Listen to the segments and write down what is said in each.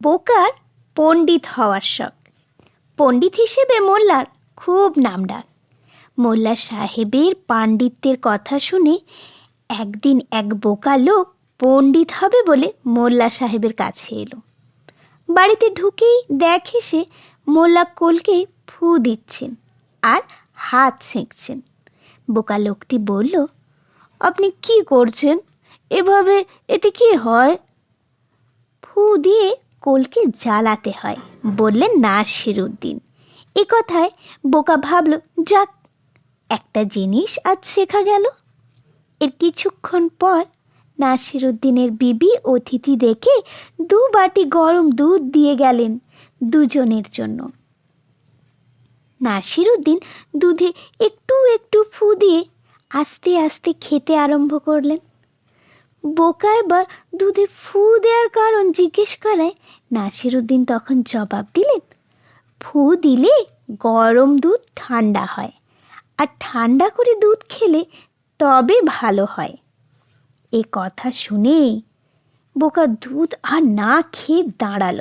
বোকার পণ্ডিত হওয়ার শখ। পণ্ডিত হিসেবে মোল্লার খুব নামডাক। মোল্লা সাহেবের পাণ্ডিত্যের কথা শুনে একদিন এক বোকা লোক পণ্ডিত হবে বলে মোল্লা সাহেবের কাছে এলো। বাড়িতে ঢুকেই দেখে সে মোল্লা কোলকে ফু দিচ্ছেন আর হাত ছেঁকছেন। বোকা লোকটি বলল, আপনি কি করছেন? এভাবে এতে কি হয়? ফু দিয়ে কোলকে জ্বালাতে হয়, বললেন নাসির উদ্দিন এ কথায় বোকা ভাবল, যাক, একটা জিনিস আজ শেখা গেল। এর কিছুক্ষণ পর নাসির উদ্দিনের বিবি অতিথি দেখে দু বাটি গরম দুধ দিয়ে গেলেন দুজনের জন্য। নাসির উদ্দিন দুধে একটু একটু ফু দিয়ে আস্তে আস্তে খেতে আরম্ভ করলেন। বোকা এবার দুধে ফু দেওয়ার কারণ জিজ্ঞেস করায় নাসির উদ্দিন তখন জবাব দিলেন, ফু দিলে গরম দুধ ঠান্ডা হয় আর ঠান্ডা করে দুধ খেলে তবে ভালো হয়। এ কথা শুনে বোকা দুধ আর না খেয়ে দাঁড়াল।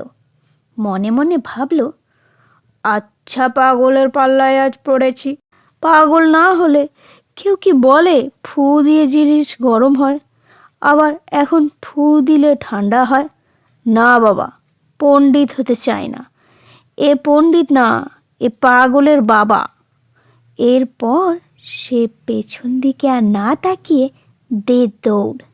মনে মনে ভাবলো আচ্ছা পাগলের পাল্লায় আজ পড়েছি, পাগল না হলে কেউ কি বলে ফু দিয়ে জিনিস গরম হয়? আবার এখন ফু দিলে ঠান্ডা হয়। না বাবা, পণ্ডিত হতে চাই না। এ পণ্ডিত না, এ পাগলের বাবা। এরপর সে পেছন দিকে আর না তাকিয়ে দে দৌড়।